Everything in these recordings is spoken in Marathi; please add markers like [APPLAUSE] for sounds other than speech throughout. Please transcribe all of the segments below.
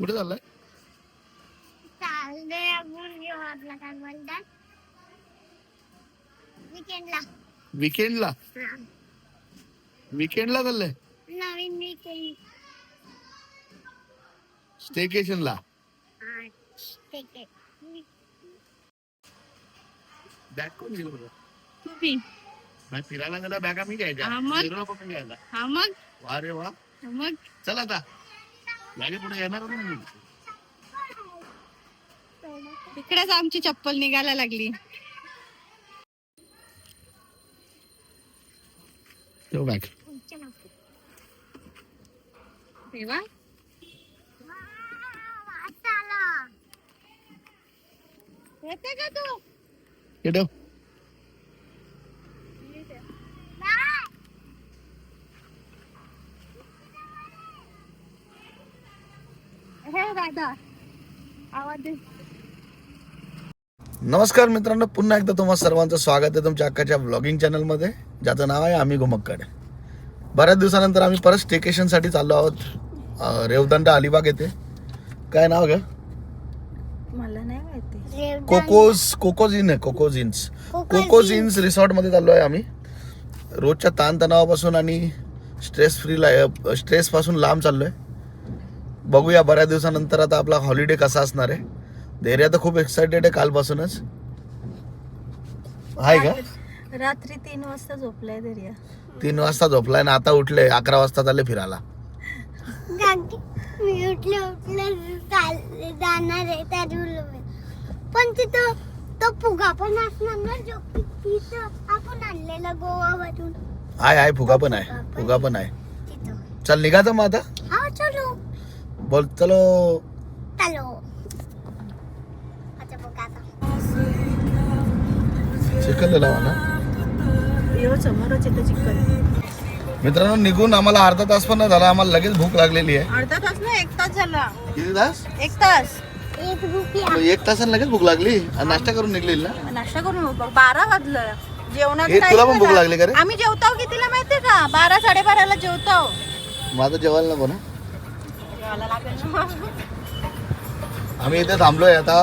कुठे चाललाय? विकेंडला विकेंडला विकेंडला चाललंय? नवीन विकेंड स्टेकेशनला बॅग कोण घेऊन? तुम्ही नाही, फिरायला गेला बॅगा मी घ्यायच्या हा, मग? फिरायला पण घ्यायला हा मग. वा रे वा. मग. चल आता. बॅगे पुढे येणार ना मी. इकडेच आमची चप्पल निघायला लागली. तेव्हा येते का तू हे दादा आवाज दे. नमस्कार मित्रांनो पुन्हा एकदा तुम्हा सर्वांचं स्वागत आहे तुमच्या अक्काच्या ब्लॉगिंग चॅनलमध्ये ज्याचं नाव आहे आम्ही घुमक्कडे. बऱ्याच दिवसानंतर आम्ही परत स्टेकेशनसाठी चाललो आहोत. रेवदंडा अलिबाग येथे. काय नाव ग? मला नाही माहिती. कोकोज कोकोजिन आहे कोकोजिन्स कोकोजिन्स रिसॉर्टमध्ये चाललो आहे आम्ही. रोजच्या ताणतणावापासून आणि स्ट्रेस फ्री लाईफ स्ट्रेसपासून लांब चाललो आहे बघूया बऱ्याच दिवसानंतर आता आपला हॉलिडे कसा असणार आहे. धैर्य तर खूप एक्साइटेड आहे कालपासूनच. आहे का? रात्री तीन वाजता झोपलाय दर्या. तीन वाजता झोपलाय ना आता उठले अकरा वाजता चालले फिरायला. मी उठले जाणार आहे त्या रूल पण तिथं तो फुगा पण असणार ना जो की तिथं आपण आणलेला गोवावरून. आहे आहे फुगा पण आहे फुगा पण आहे. तिथं. चल निघायचं मग आता. हा चलो. बोल चलो. चलो. चिकन लावा ना. मित्रांनो निघून आम्हाला अर्धा तास पण झाला. आम्हाला लगेच भूक लागलेली आहे. अर्धा तास ना एक तास झाला. किती तास? एक तास. एक रुपया. मग एक तासाने लगेच भूक लागली? आणि नाश्ता करून निघलेली ना? नाश्ता करून बारा वाजलं. जेवणाचं time तुला पण भूक. लागली का रे? आम्ही जेवतो कितीला माहितीये का? बारा साडेबाराला जेवतो माझं जेवायला नको ना. जेवायला लागेल ना. आम्ही इथे थांबलोय आता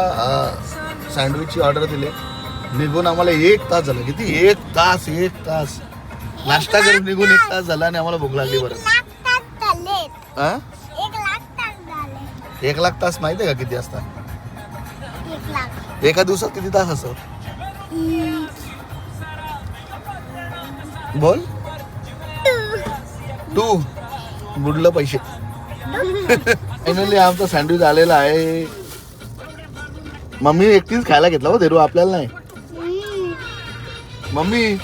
सँडविचची ऑर्डर दिली. निघून आम्हाला एक तास झाला. किती? एक तास एक तास. नाश्ता करून निघून एक तास झाला आणि आम्हाला भूक लागली बरं हा? एक लाख तास माहिती आहे का किती असतात? एक लाख. एका दिवसात किती तास असत बोल. टू बुडलं पैसे. फायनली आमचा सँडविच आलेला आहे. मम्मी एकटीच खायला घेतला हो धीरू आपल्याला नाही. मम्मी.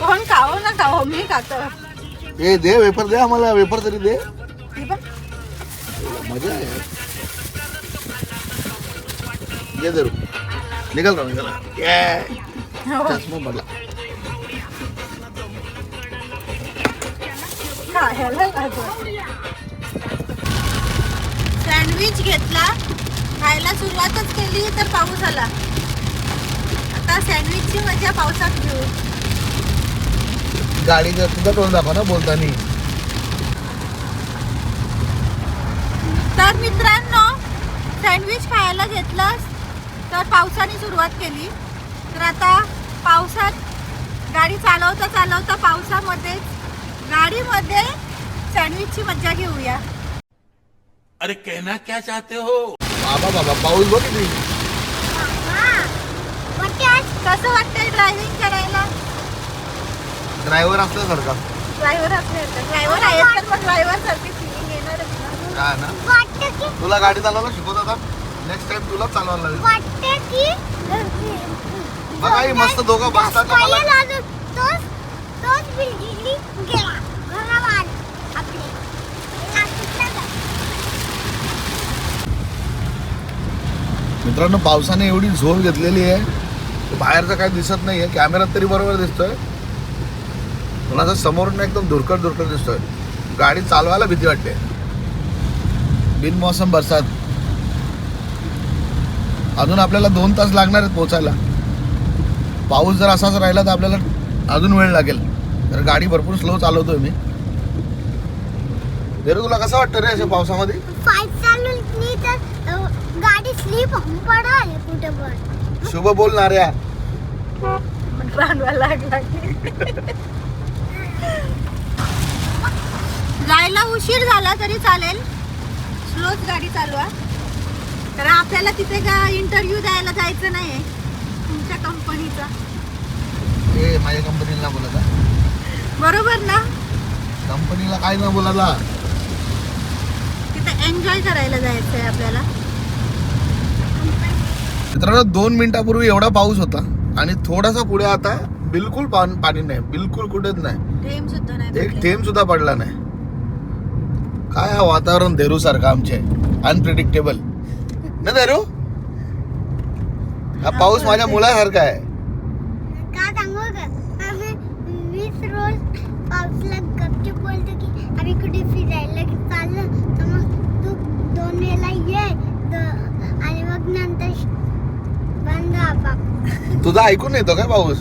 कोण ना मी खातो. ए दे वेपर दे आम्हाला वेपर तरी दे. ही बघ. मजा आहे. धीरू निघाल राव निघाल. ये. हो. चष्मा पडला खायला. सँडविच घेतला. खायला सुरुवातच केली तर पाऊस आला. आता सँडविचची मजा पावसात घेऊ. गाडीचं तुझा तोंड दाखवा ना बोलतानी. तर मित्रांनो सँडविच खायला घेतलं तर पावसाने सुरुवात केली. तर आता पावसात गाडी चालवता चालवता पावसामध्ये गाडीमध्ये सँडविचची मजा घेऊया. अरे कहना क्या चाहते हो? बाबा बाबा पाऊस बघ किती कसं वाटतंय ड्रायव्हिंग करायला? ड्रायव्हर असल्यासारखा ड्रायव्हर असले ड्रायव्हर तर मग ड्रायव्हर सारखी फिलिंग येणारच ना? काय ना? वाटतं की तुला गाडी चालवायला शिकवत आता. नेक्स्ट टाइम तुला चालवायला लागेल. वाटतं की बघा ही मस्त दोघं बसतात तोच तोच बिल्डिंगनी गेला घरावर आपले नाशिकला जा. मित्रांनो पावसाने एवढी झोल घेतलेली आहे बाहेरचं काय दिसत नाही आहे कॅमेरात तरी बरोबर दिसतोय. पण असं समोरून एकदम धुरकट धुरकट दिसतोय. गाडी चालवायला भीती वाटते. बिनमोसम बरसात. अजून आपल्याला दोन तास लागणार आहेत पोचायला पाऊस जर असाच राहिला तर आपल्याला अजून वेळ लागेल. तर गाडी भरपूर स्लो चालवतोय मी. धीरू तुला कसं वाटतं रे अशा पावसामध्ये? गाडी स्लीप होऊन पडाल कुठे पण शुभ बोलणाऱ्या लागला. जायला उशीर झाला तरी चालेल. स्लोच गाडी चालवा कारण आपल्याला तिथे का इंटरव्ह्यू द्यायला जायचं नाहीये. तुमच्या कंपनीचा ए माझ्या कंपनीला बोलायला बरोबर ना? कंपनीला काय ना बोलायला? तिथे एन्जॉय करायला जायचंय आपल्याला. मित्रांनो दोन मिनिटापूर्वी एवढा पाऊस होता आणि थोडासा पुढे आता बिलकुल पान- पाणी नाही बिलकुल कुठेच नाही. थेंब सुद्धा नाही एक. थेंब सुद्धा पडला नाही. काय हा वातावरण देरू सारखं आमचे? अनप्रिडिक्टेबल ना देरू हा पाऊस माझ्या मुलासारखा आहे. आणि मग नंतर तुझा ऐकून येतो काय पाऊस?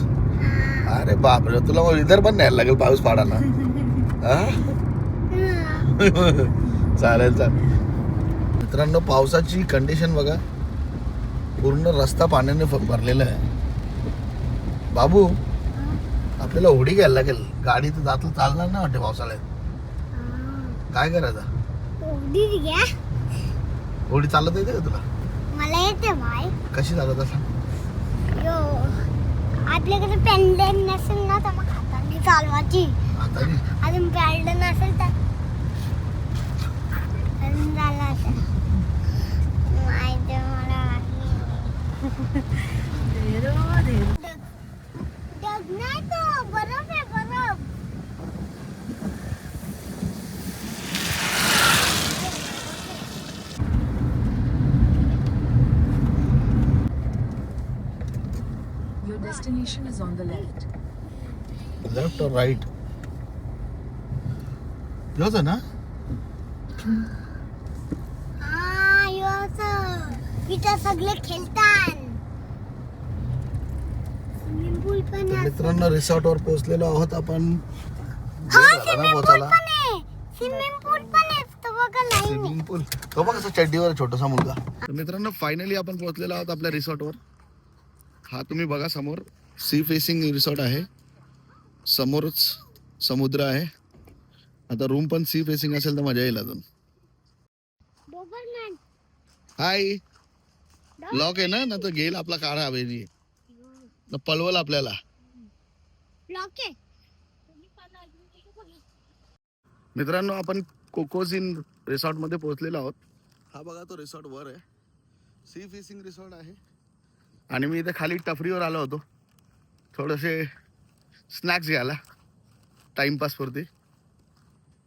अरे बापरे तुला मग इतर पण न्यायला लागेल पाऊस पाडायला. हा? [LAUGHS] चालेल चालेल. मित्रांनो पावसाची कंडिशन बघा. पूर्ण रस्ता पाण्याने भरलेला आहे. बाबू आपल्याला होडी घ्यायला लागेल. गाडी तर जात चालणार नाही वाटते पावसाळ्यात. काय करायचं? होडी चालत येते का तुला? मला येते भाई कशी चालत असा यो आपल्याकडे पेंडेंट नसेल ना तर मग हाताने चालवायची. आता अजून पॅड नसेल तर. अजून झाला तर माहिती मला धेरो, धेरो. ढग नाही तो बरफ आहे बरफ Your destination is on the left. और राईट योच आहे ना हा योच इथं सगळे खेळतात. स्विमिंग पूल पण तर आहे. मित्रांनो रिसॉर्ट वर पोहोचलेलो आहोत आपण. हा वेळ झाला ना स्विमिंग पूल पोहोचायला पण आहे. स्विमिंग पूल पण आहे. तो बघा लाईन स्विमिंग पूल तो बघ असं चड्डीवर छोटासा मुलगा. तर मित्रांनो फायनली आपण पोहोचलेलो आहोत आपल्या रिसॉर्टवर हा तुम्ही बघा समोर. सी फेसिंग रिसॉर्ट आहे. समोरच समुद्र आहे. आता रूम पण सी फेसिंग असेल तर मजा येईल अजून. हाय लॉक आहे ना? ना तर घेईल आपला काळा हवेली. न पळवल आपल्याला. मित्रांनो आपण कोकोजिन रिसॉर्टमध्ये पोहोचलेलो आहोत. हा बघा तो रिसॉर्ट वर आहे. सी फेसिंग रिसॉर्ट आहे. आणि मी इथे खाली टफरीवर आलो होतो. थोडेसे स्नॅक्स घ्यायला. टाइमपास पुरती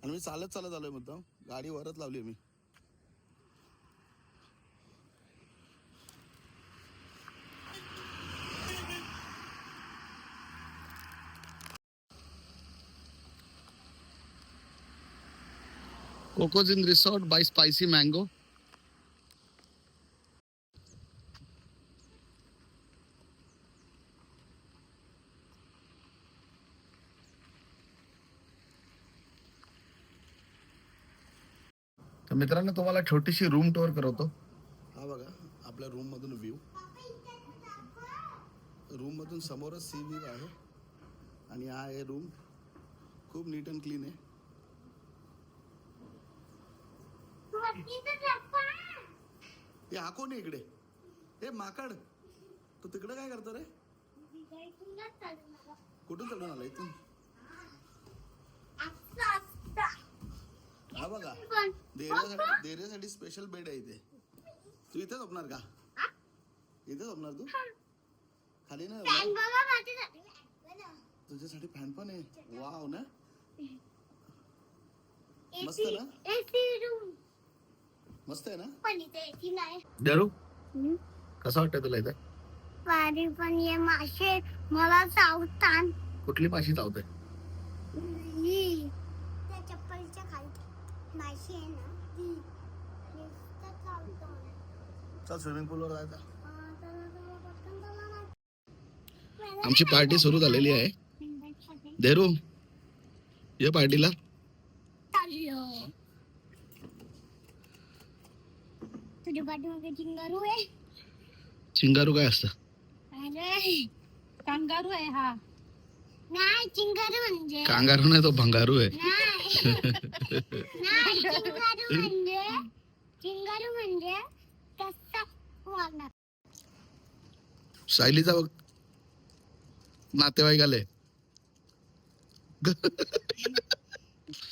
आणि मी चालत चालत आलोय मुद्दाम गाडी वरच लावली मी. कोकोजिन रिसॉर्ट बाय स्पायसी मँगो मित्रांनो तुम्हाला छोटीशी रूम टूर करवतो. हा बघा आपल्या रूम मधून व्ह्यू रूम मधून समोरच सी व्ह्यू आहे. आणि हा आहे रूम खूप नीट अँड क्लीन आहे. ते हा कोण इकडे? हे माकड. तू तिकडे काय करतो रे? कुठून चढून आला इथून? हा बघा. देऱ्यासाठी स्पेशल बेड आहे इथे. तू इथे झोपणार का? इथे झोपणार तू? खाली ना तुझ्यासाठी फॅन पण आहे. वाव ना? मस्त ना? मस्त आहे ना? पण इथे एसी नाही. डरू कसं वाटतंय तुला इथे? पाणी पण ये मासे मला चावतात कुठली माशी चावते ही. त्या चप्पलच्या खाली माशी आहे ना ती नुसतं चावतं. चल स्विमिंग पूलवर जायचं. हा, पटकन ना. आमची पार्टी सुरू झालेली आहे. देरू ये पार्टीला चाललो. पाठीमागे चिंगारू आहे? चिंगारू काय असतं? अरे कांगारू आहे हा. नाही चिंगारू म्हणजे. कांगारू नाही तो भंगारू आहे. नाही. नाही चिंगारू म्हणजे चिंगारू म्हणजे तसा वागणार? सायलीचा बघ. नातेवाईक आले.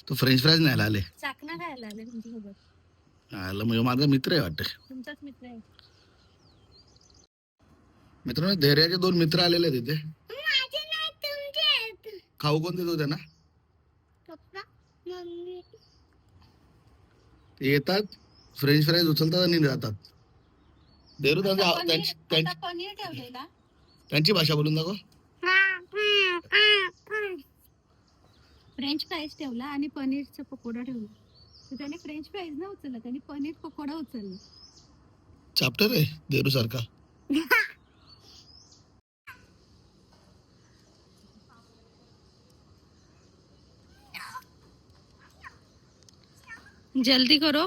तो फ्रेंच फ्राईज नाही आले. चाकणा खायला आले तुमच्यासोबत आलं म्हणजे माझा मित्र आहे वाटतं. तुमचाच मित्र आहे. मित्रांनो धैर्याचे दोन मित्र आलेले आहेत तिथे माझे. खाऊ कोण देतो त्यांना? ते येतात फ्रेंच फ्राईज उचलतात आणि जातात देरू त्यांचा पनीर- त्यांची- आता पनीर ठेवलेला त्यांची भाषा बोलून दाखव. फ्रेंच फ्राईज ठेवला आणि पनीरचा पकोडा ठेवला. तर त्याने फ्रेंच फ्राईज ना उचलला त्याने पनीर पकोडा उचलला. चाप्टर आहे देरू सारखा. [LAUGHS] जल्दी करो।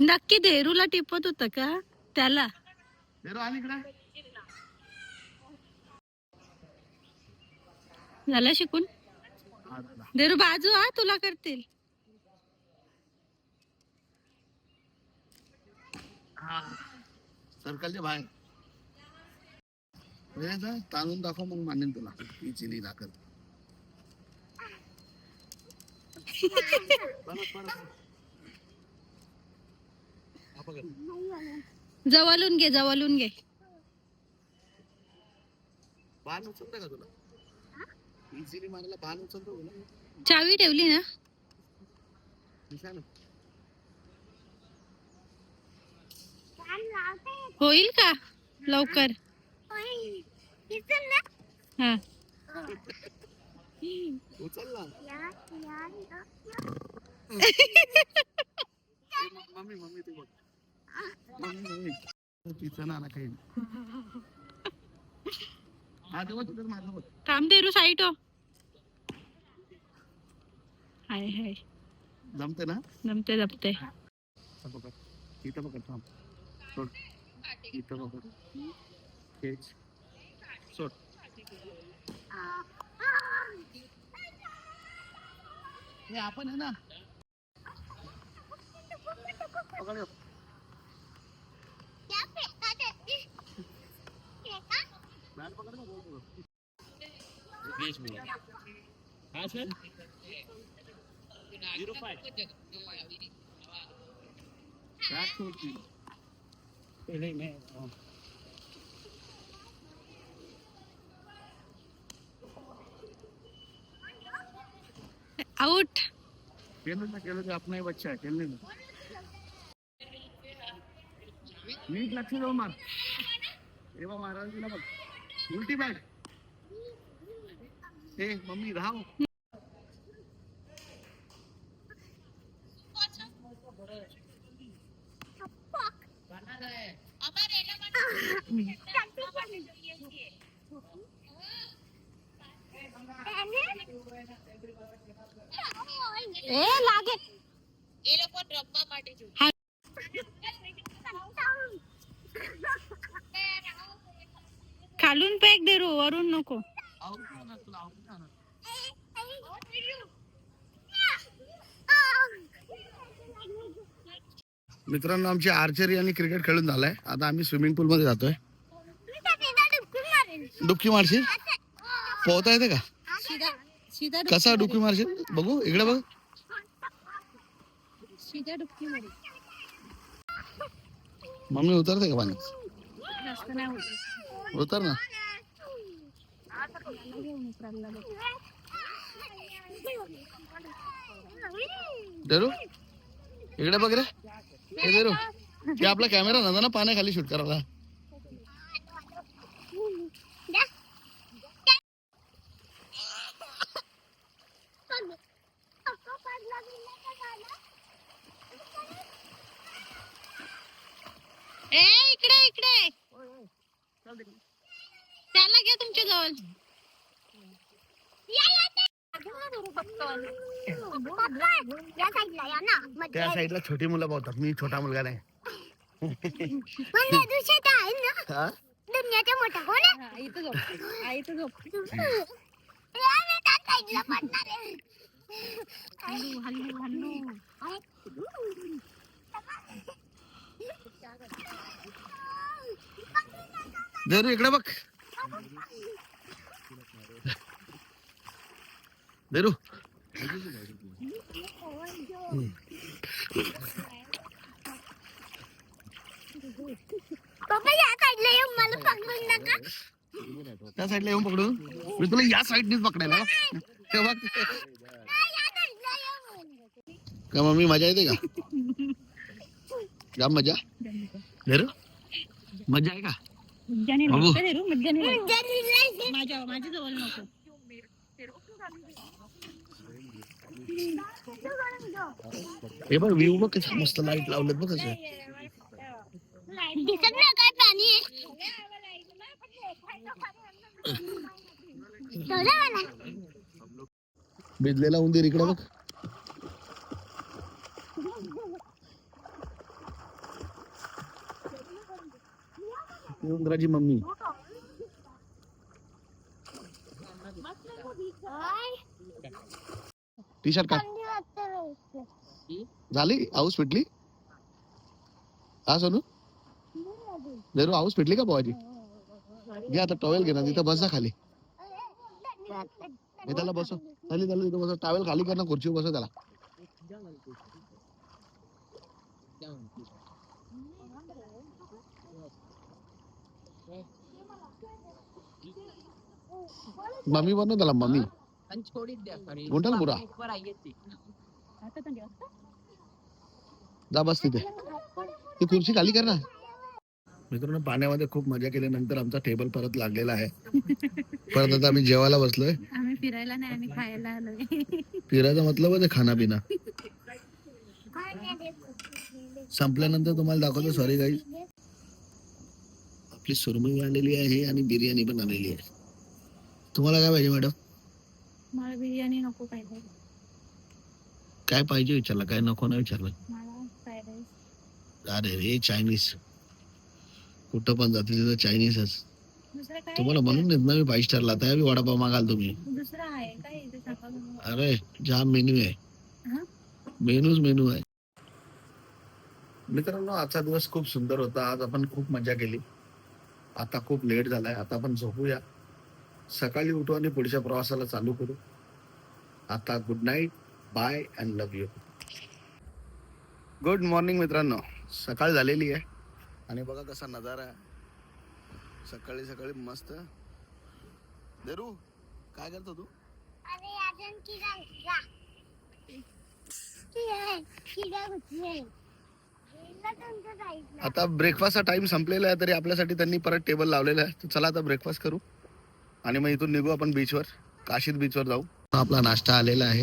नक्की देरूला टिपत होता का? त्याला. झालं शिकून? देरू बाजू हा तुला करतील. सर्कलच्या बाहेर. ताणून दाखव मग मानेन तुला. ही चिली दाखल. जवळून घे जवळून घे. बाण उचलतं का तुला? चिली मारायला बाण उचलतो तुला चावी ठेवली ना? हा तेव्हा तुझं माझं बघ थांब देरू साईट हाय हाय. जमते ना? जमते जमते पकड थांब. सोड इथं पकड हेच सोड हे आपण आहे ना पकड ह्यो. या फेकात येते. फेका? बॅट पकड ना, गोल पकड. बॅट सोड ती. आउट खेलने ना खेलो तो अपना ही बच्चा है खेलने में नीट लक्ष जाऊ मार एव्हा महाराज तुला बघ उलटी बॅग ए मम्मी राव ए लागे हा. खालून पेक देरू वरून नको मित्रांनो आमची आर्चरी आणि क्रिकेट खेळून झालाय. आता आम्ही स्विमिंग पूल मध्ये जातोय. डुबकी मारशील? पोहता येते का? कसा डुबकी मारशील? बघू इकडे बघ. मम्मी उतरते का पाण्यात? उतर ना. देरू इकडे बघ रे. ते आपला कॅमेरा नव्हता ना पाण्याखाली शूट करायला. ए इकडे इकडे. गपचूप जवळ. या साईडला या ना मग त्या साईडला छोटी मुलं पाहतात मी छोटा मुलगा नाही. पण दुसऱ्यात आहे ना? हा दुनियाचा मोठा कोण आहे इथं झोप. आई इथं झोप या ना जरू पप्पा या साईडला येऊन मला पकडून नका. त्या साईडला येऊन पकडू मी तुला या साईडनीच पकडायला. हे बघ या साईडला येऊन. का मम्मी मजा येते का? जाम मजा. जरू मजा आहे का? बाबू. जरी माझ्या माझ्या जवळ नको. हे बघ व्ह्यू बघ कसं मस्त लाइट लावलेत बघ कसं दिसत नाही काय पाणी भिजलेला उंदीर इकडे बघ. उंदराची मम्मी. टी शर्ट रोज. झाली? हाऊस फिटली? हा सोनू? जरू हाऊस फिटली का पोहायची घे आता टॉवेल घे ना तिथं बसा खाली. हे त्याला बसव. खाली त्याला तिथं बसव. टॉवेल खाली कर ना खुर्चीवर बसव त्याला. मम्मी बनव त्याला मम्मी. गुंठल पुरा जा बस तिथे. ती खुर्ची खाली कर ना. मित्रांनो पाण्यामध्ये खूप मजा केल्यानंतर आमचा टेबल परत लागलेला आहे. परत आता आम्ही जेवायला बसलोय. आम्ही फिरायला नाही आम्ही खायला आलोय. फिरायचा मतलब आहे खाना पिना संपल्यानंतर तुम्हाला दाखवतो सॉरी गाई आपली सुरमई आलेली आहे आणि बिर्याणी पण आलेली आहे. तुम्हाला काय पाहिजे मॅडम? मला बिर्याणी नको पाहिजे काय पाहिजे विचारलं? काय नको नाही विचारलं? मला फ्राईड राईस अरे रे चायनीज कुठं पण जाते तिथं चायनीजच दुसरं काय? तुम्हाला म्हणून देत ना मी फाईव्ह स्टारला त्या बी वडापाव मागाल तुम्ही. दुसरं आहे. काय इथे सांगा बघू. अरे जाम मेन्यू आहे. हा? मेनूच मेनू आहे. मित्रांनो आजचा दिवस खूप सुंदर होता. आज आपण खूप मजा केली. आता खूप लेट झालाय. आता आपण झोपूया. सकाळी उठू आणि पुढच्या प्रवासाला चालू करू. आता good night bye and love you good morning मित्रांनो. सकाळ झालेली आहे. आणि बघा कसा नजारा आहे. सकाळी सकाळी मस्त. देरू काय करतो तू. आता ब्रेकफास्टचा टाइम संपलेला आहे तरी आपल्यासाठी त्यांनी परत टेबल लावलेला आहे. तर चला आता ब्रेकफास्ट करू. आणि मग इथून निघू आपण बीचवर काशीद बीचवर जाऊ. आपला नाश्ता आलेला आहे.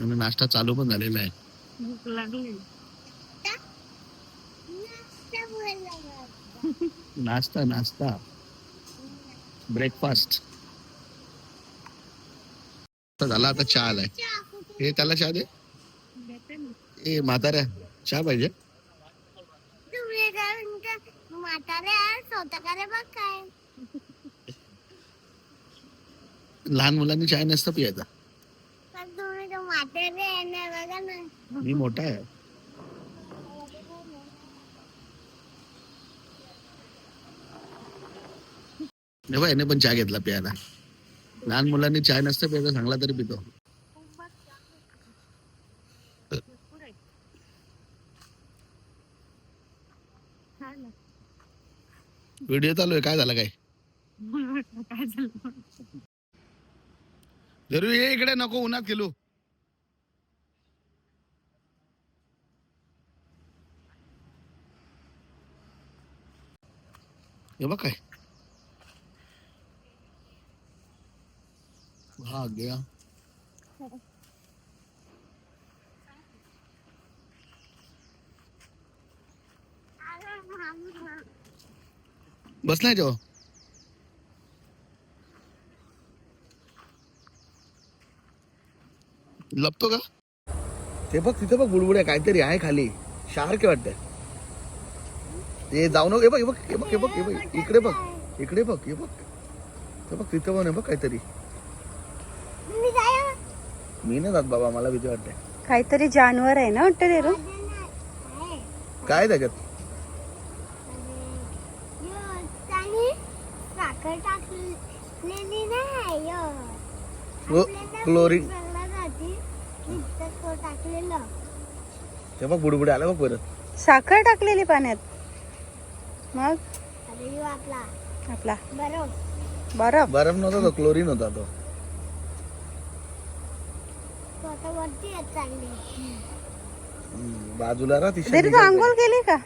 आणि नाश्ता चालू पण झालेला आहे. नाश्ता. नाश्ता. ब्रेकफास्ट झाला आता चहा आलाय? हे त्याला चहा दे. ए म्हाताऱ्या चहा पाहिजे. आहे, स्वतःकडे बघ काय. लहान मुलांनी चहा नसतं पियाचा मी मोठा आहे. हे बघ, याने पण चहा घेतला प्यायला. लहान मुलांनी चहा नसतं प्यायचा चांगला तरी पितो. व्हिडिओ चालू आहे काय झालं काय? [LAUGHS] काय झालं? जरूर ये इकडे नको उन्हात गेलो. हे बघ काय. हा गया बस नाही बसलाय जेव्हा? लपतो का? ते बघ तिथे बघ बुडबुड्या काहीतरी आहे खाली. शार्क वाटतंय ते जाऊ नको. हे बघ हे बघ हे बघ हे बघ हे बघ. इकडे बघ इकडे बघ हे बघ. ते बघ तिथं पण आहे बघ काहीतरी. मी जाया मी नाही जात बाबा मला भीती वाटते. काहीतरी जानवर आहे ना वाटतं काय त्याच्यात? क्लोरीन चांगला जाती इतकं तो टाकलेलं ते बघ बुडबुडे आलं बघ परत. साखर टाकलेली पाण्यात. मग? अरे यो आपला. आपला. बरोबर बरं. बर्फ नव्हता तो क्लोरीन होता तो. तो आता वरती येत चालले. हम्म, बाजूला राहा ती देरू तू आंघोळ केली का?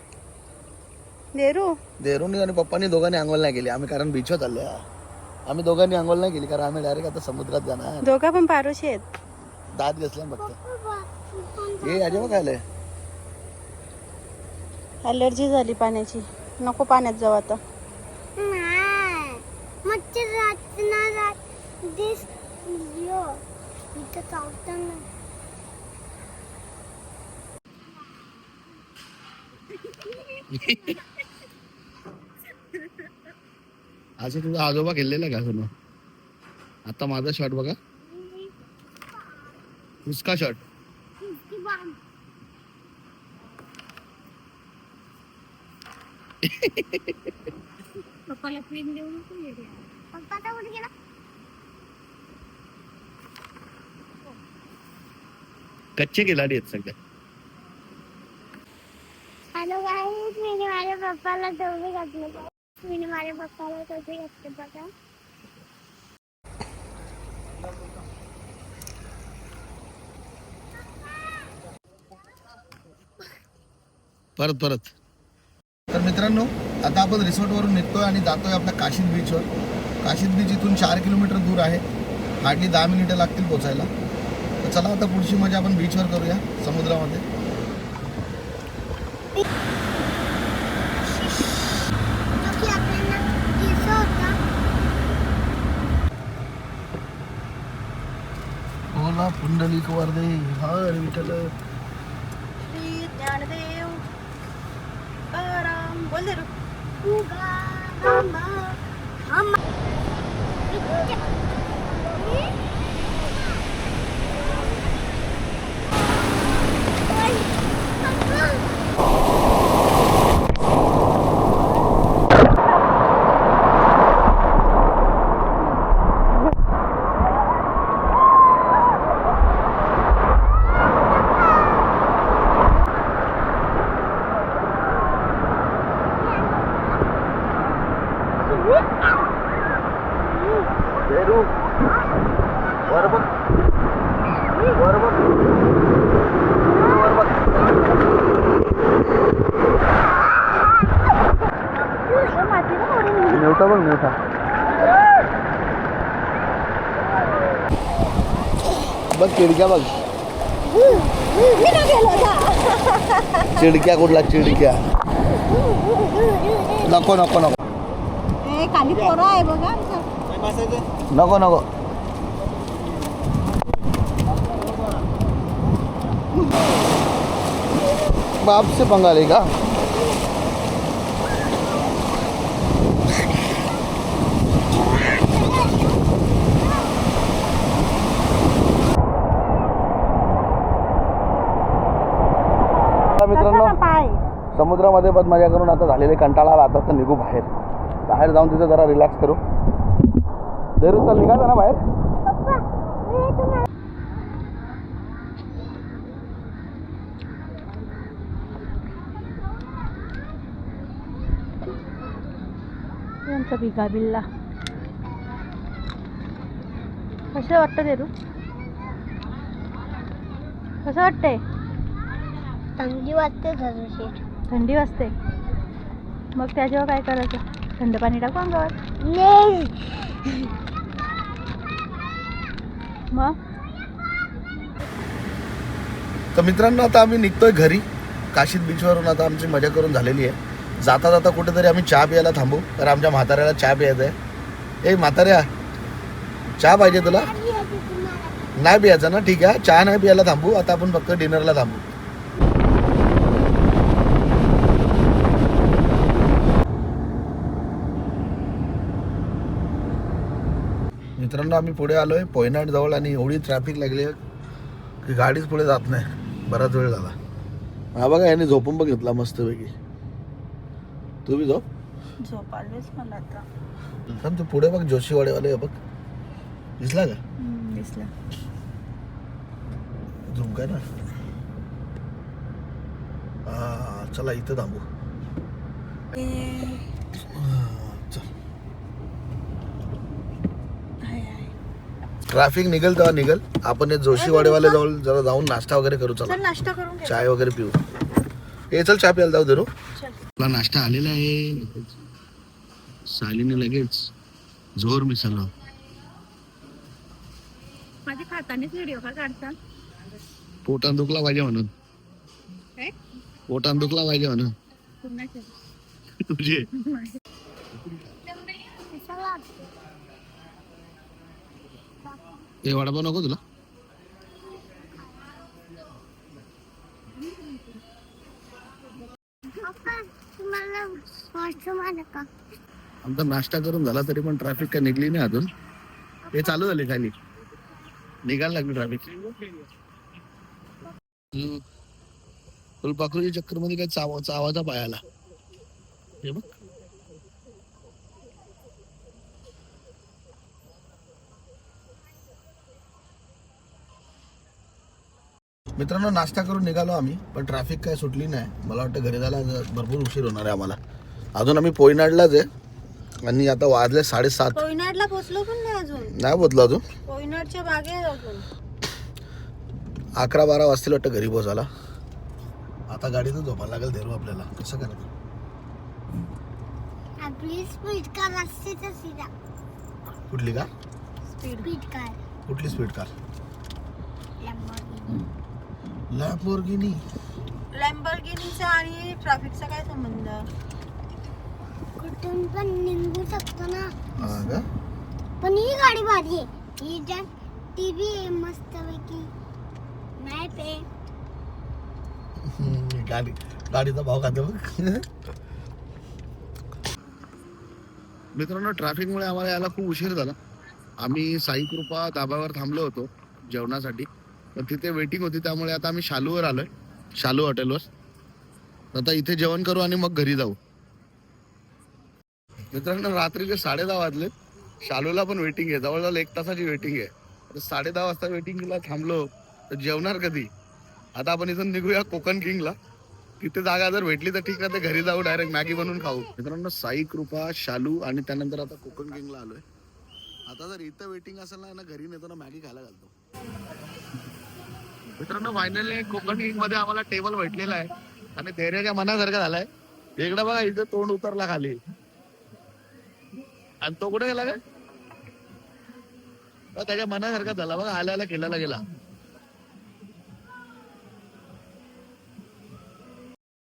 देरू. देरून आणि पप्पांनी दोघांनी आंघोळ नाही केली. आम्ही कारण बीचवर चाललोय आम्ही दोघांनी आंघोळ नाही केली कारण आम्ही डायरेक्ट आता समुद्रात जाणार. दोघं पण पारोशी आहेत. दात घसल्या फक्त. हे अजय काय आलंय अलर्जी झाली पाण्याची. नको पाण्यात जाऊ आता. नाही. मच्छर रात ना रात दिस यो इथं चावतं असं तुझा आजोबा खेळलेला का सोनं? आता माझा शॉट बघा. उसका शॉट पप्पा आता कुठे गेला? कच्चे खिलाडी आहेत सगळे. हॅलो गाईज मी माझ्या पप्पाला टोपी घातली. मी माझ्या पप्पाला टोपी घातली बघा. परत परत. मित्रांनो आता आपण रिसॉर्टवरून निघतोय आणि जातोय आपल्या काशीद बीचवर काशीद बीच इथून चार किलोमीटर दूर आहे. हार्डली दहा मिनिटं लागतील पोचायला. तर चला आता पुढची मजा आपण बीचवर करूया समुद्रामध्ये. ओला पुंडलिक वर्दे हर Vitthal. bolero. Uga, mama, mama. मामा नेवटा बघ नेवटा. बघ चिडक्या बघ. चिडक्या कुठला चिडक्या? नको नको नको. ए खाली पोरं आहे बघा. नको नको. बाप से पंगा लेगा मित्रांनो समुद्रामध्ये पण मजा करून आता झालेले कंटाळा आला आता तर निघू बाहेर. बाहेर जाऊन तिथे जरा रिलॅक्स करू. जरूर चल निघायचं ना बाहेर. पप्पा मी तुम्हाला यांचा बिगा बिल्ला. कसं वाटतं देरू कसं वाटतंय? थंडी वाजते थंडी वाजते. मग त्याच्यावर काय करायचं? थंड पाणी टाकू अंगावर? नाही. मग? तर मित्रांनो आता आम्ही निघतोय घरी. काशीद बीचवरून आता आमची मजा करून झालेली आहे. जाता जाता कुठेतरी आम्ही चहा प्यायला थांबू. तर आमच्या म्हाताऱ्याला चहा प्यायचा आहे. ए म्हाताऱ्या चहा पाहिजे तुला? नाही प्यायचा ना? ठीक आहे. चहा नाही प्यायला थांबू. आता आपण फक्त डिनरला थांबू. मित्रांनो आम्ही पुढे आलोय. पोयनाड जवळ आणि एवढी ट्रॅफिक लागली आहे की गाडीच पुढे जात नाही. बराच वेळ झाला. हा बघा याने झोपून पण घेतला मस्तपैकी. तू बी झोप? झोप आलीच मला आता. थांब तू पुढे बघ जोशीवाडेवाले आहे बघ. दिसला का? दिसलं. झुम काय ना चला इथं थांबू हा, चल ट्रॅफिक निघेल तेव्हा निघेल. आपण हे जोशीवाडेवाले जवळ जरा जाऊन नाश्ता वगैरे करू चला. चल नाश्ता करून चाय वगैरे पिऊ. हे चल चहा प्यायला जाऊ धरू चल. तुला नाश्ता आलेला आहे. सालीने लगेच जोर मिसळला. माझी खातानेच व्हिडिओ का काढता? पोटान दुखला पाहिजे म्हणून. काय? पोटान दुखला पाहिजे म्हणून. [LAUGHS] हे वडापाव नको तुला? आमचा नाश्ता करून झाला तरी पण ट्रॅफिक काय निघली नाही अजून. हे चालू झाले खाली. निघायला लागली ट्रॅफिक फुलपाखरूच्या चक्करमध्ये काय चावा चावाचा पायाला. हे बघ. मित्रांनो नाश्ता करून निघालो आम्ही पण ट्रॅफिक काय सुटली नाही. मला वाटतं घरी जायला भरपूर उशीर होणार आहे आम्हाला. अजून आम्ही पोईनाडलाच आहे. आणि आता वाजले साडेसात. कोयनाडला पोचलो पण नाही अजून. नाही पोचलो अजून? कोयनाडच्या अजून. अकरा बारा वाजतील वाटतं घरी पोचायला आता गाडीतच झोपायला लागेल धरू आपल्याला. कसं करायचं आपली स्पीड कार असते कुठली कार स्पीड कार कुठली स्पीड कार. लॅम्बोर्गिनी लॅम्बर्गिनीचा आणि ट्रॅफिकचा काय संबंध? कुठून पण निघू शकतो ना. हा का? पण ही गाडी भारी आहे. ही जर टीव्ही आहे मस्त पैकी मॅप आहे हम्म, गाडी गाडीचा भाव खाते बघ. मित्रांनो ट्रॅफिकमुळे आम्हाला यायला खूप उशीर झाला. आम्ही साई कृपा धाब्यावर थांबलो होतो जेवणासाठी. तर तिथे वेटिंग होती त्यामुळे आता आम्ही शालूवर आलोय शालू हॉटेलवर आता इथे जेवण करू आणि मग घरी जाऊ. मित्रांनो रात्रीचे साडे दहा वाजले शालूला पण वेटिंग आहे जवळजवळ एक तासाची वेटिंग आहे. साडे दहा वाजता वेटिंगला थांबलो तर जेवणार कधी? आता आपण इथून निघूया कोकण किंगला. तिथे जागा जर भेटली तर ठीक आहे घरी जाऊ डायरेक्ट मॅगी बनवून खाऊ. मित्रांनो साई कृपा शालू आणि त्यानंतर आता कोकण किंगला आलोय. आता जर इथं वेटिंग असेल ना घरी नेतो ना मॅगी खायला घालतो. मित्रांनो फायनली कोकण किंगमध्ये आम्हाला टेबल भेटलेला आहे. आणि धैर्याच्या मनासारखा झालाय. इकडे बघा इथं तोंड उतरला खाली. आणि तो कुठे गेला काय त्याच्या मनासारखा झाला. बघा आल्याला खेळायला गेला.